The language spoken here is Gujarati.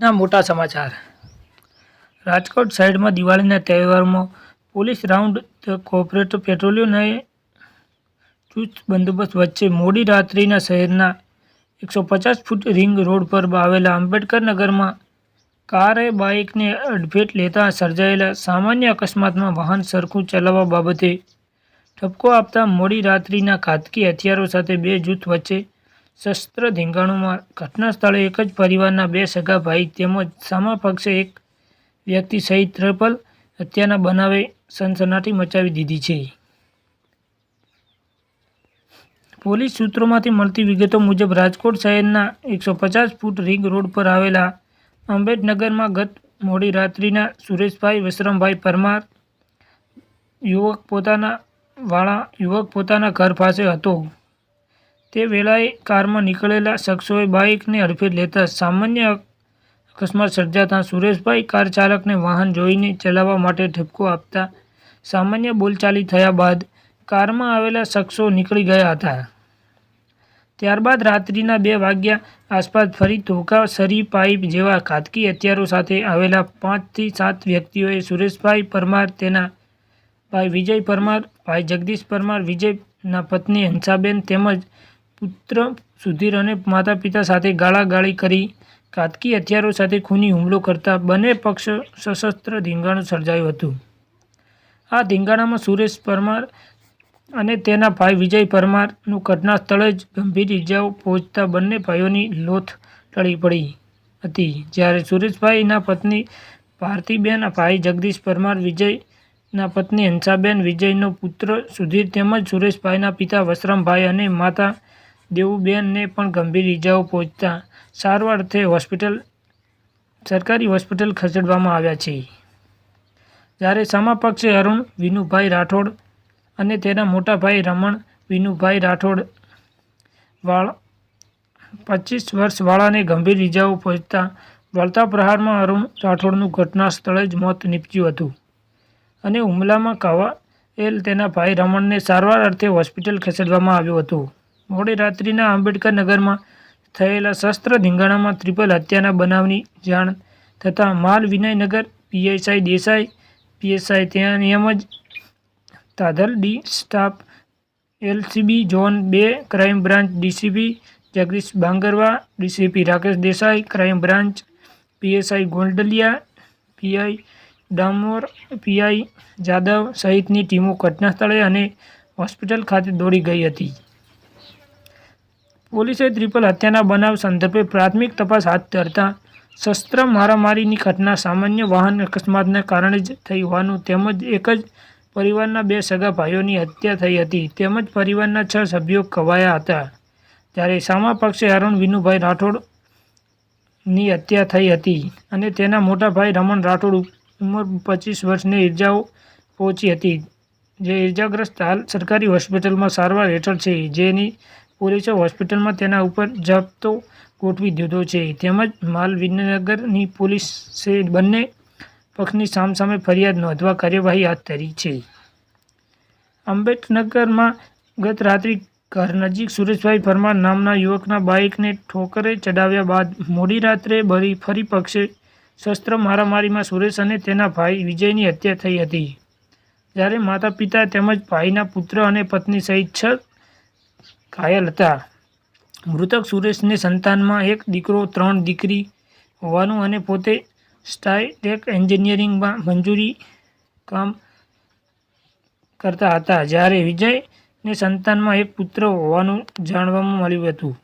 ના, મોટા સમાચાર. રાજકોટ શહેરમાં દિવાળીના તહેવારમાં પોલીસ રાઉન્ડ ધ કોર્પોરેટ પેટ્રોલિંગને ચુસ્ત બંદોબસ્ત વચ્ચે મોડી રાત્રિના શહેરના એકસો પચાસ ફૂટ રિંગ રોડ પર આવેલા આંબેડકરનગરમાં કારે બાઇકને અડફેટ લેતા સર્જાયેલા સામાન્ય અકસ્માતમાં વાહન સરખું ચલાવવા બાબતે ઠપકો આપતા મોડી રાત્રિના ઘાતકી હથિયારો સાથે બે જૂથ વચ્ચે શસ્ત્ર ધીંગાણુમાં ઘટના સ્થળે એક જ પરિવારના બે સગા ભાઈ તેમજ સામા પક્ષે એક વ્યક્તિ સહિત ટ્રિપલ હત્યાના બનાવે સનસનાટી મચાવી દીધી છે. પોલીસ સૂત્રોમાંથી મળતી વિગતો મુજબ રાજકોટ શહેરના એકસો પચાસ ફૂટ રિંગ રોડ પર આવેલા અંબેડનગરમાં ગત મોડી રાત્રિના સુરેશભાઈ વસરામભાઈ પરમાર યુવક પોતાના વાળા યુવક પોતાના ઘર પાસે હતો. તે વેળાએ કારમાં નીકળેલા શખ્સોએ બાઇકને અડફેટ લેતા સામાન્ય અકસ્માત સર્જાતા સુરેશભાઈ કાર ચાલકને વાહન જોઈને ચલાવવા માટે ઠપકો આપતા સામાન્ય બોલચાલી થયા બાદ કારમાં આવેલા શખ્સો નીકળી ગયા હતા. ત્યારબાદ રાત્રિના બે વાગ્યા આસપાસ ફરી ધોકા, સરી, પાઇપ જેવા ઘાતકી હથિયારો સાથે આવેલા પાંચથી સાત વ્યક્તિઓએ સુરેશભાઈ પરમાર, તેના ભાઈ વિજય પરમાર, ભાઈ જગદીશ પરમાર, વિજયના પત્ની હંસાબેન તેમજ પુત્ર સુધીર અને માતા પિતા સાથે ગાળાગાળી કરી. કાતકી હથિયારો સાથે ખૂની હુમલો કરતા બંને પક્ષ સશસ્ત્ર ધીંગાણું સર્જાયું હતું. આ ધીંગાણામાં સુરેશ પરમાર અને તેના ભાઈ વિજય પરમારનું ઘટના સ્થળે જ ગંભીર ઇજાઓ પહોંચતા બંને ભાઈઓની લોથ ટળી પડી હતી. જ્યારે સુરેશભાઈના પત્ની ભારતીબેન, ભાઈ જગદીશ પરમાર, વિજયના પત્ની હંસાબેન, વિજયનો પુત્ર સુધીર તેમજ સુરેશભાઈના પિતા વસરામભાઈ અને માતા દેવુબેનને પણ ગંભીર ઇજાઓ પહોંચતા સારવાર અર્થે હોસ્પિટલ, સરકારી હોસ્પિટલ ખસેડવામાં આવ્યા છે. જ્યારે સમાપક્ષે અરુણ, વિનુભાઈ રાઠોડ અને તેના મોટા ભાઈ રમણ, વિનુભાઈ રાઠોડ વાળ, પચીસ વર્ષવાળાને ગંભીર ઇજાઓ પહોંચતા વળતા પ્રહારમાં અરુણ રાઠોડનું ઘટના સ્થળે જ મોત નીપજ્યું હતું. અને હુમલામાં કવાયેલ તેના ભાઈ રમણને સારવાર અર્થે હોસ્પિટલ ખસેડવામાં આવ્યું હતો. મોડી રાત્રિના આંબેડકર નગરમાં થયેલા શસ્ત્ર ધીંગાણામાં ત્રિપલ હત્યાના બનાવની જાણ થતાં માલ વિનયનગર, પીએસઆઈ દેસાઈ, પીએસઆઈ ત્યાં નિયમ જ તાધલ ડી સ્ટાફ, એલસીબી ઝોન બે, crime branch DCP Jagdish Bangarva, DCP Rakesh Desai, crime branch PSI Gondaliya, PI Damor, PI Jadav સહિતની ટીમો ઘટનાસ્થળે અને હોસ્પિટલ ખાતે દોડી ગઈ હતી. પોલીસે ત્રિપલ હત્યાના બનાવ સંદર્ભે પ્રાથમિક તપાસ હાથ ધરતા શસ્ત્ર મારામારીની ઘટના સામાન્ય વાહન અકસ્માતને કારણે જ થઈ હોવાનું તેમજ એક જ પરિવારના બે સગા ભાઈઓની હત્યા થઈ હતી. તેમજ પરિવારના છ સભ્યો ખવાયા હતા. જ્યારે સામા પક્ષે અરુણ વિનુભાઈ રાઠોડની હત્યા થઈ હતી અને તેના મોટા ભાઈ રમણ રાઠોડ ઉંમર પચીસ વર્ષની ઇજાઓ પહોંચી હતી. જે ઇજાગ્રસ્ત હાલ સરકારી હોસ્પિટલમાં સારવાર હેઠળ છે. જેની પોલીસે હોસ્પિટલમાં તેના ઉપર જપ્તો ગોઠવી દીધો છે. તેમજ માલ વિનગરની પોલીસે બંને પક્ષની સામસામે ફરિયાદ નોંધવા કાર્યવાહી હાથ ધરી છે. આંબેડનગરમાં ગત રાત્રિ ઘર નજીક સુરેશભાઈ પરમાર નામના યુવકના બાઇકને ઠોકરે ચડાવ્યા બાદ મોડી રાત્રે ભરી ફરી પક્ષે શસ્ત્ર મારામારીમાં સુરેશ અને તેના ભાઈ વિજયની હત્યા થઈ હતી. જ્યારે માતા પિતા તેમજ ભાઈના પુત્ર અને પત્ની સહિત છ ઘાયલ હતા. મૃતક સુરેશને સંતાનમાં એક દીકરો, ત્રણ દીકરી હોવાનું અને પોતે સ્ટાઇટેક એન્જિનિયરિંગમાં મંજૂરી કામ કરતા હતા. જ્યારે વિજયને સંતાનમાં એક પુત્ર હોવાનું જાણવામાં મળ્યું હતું.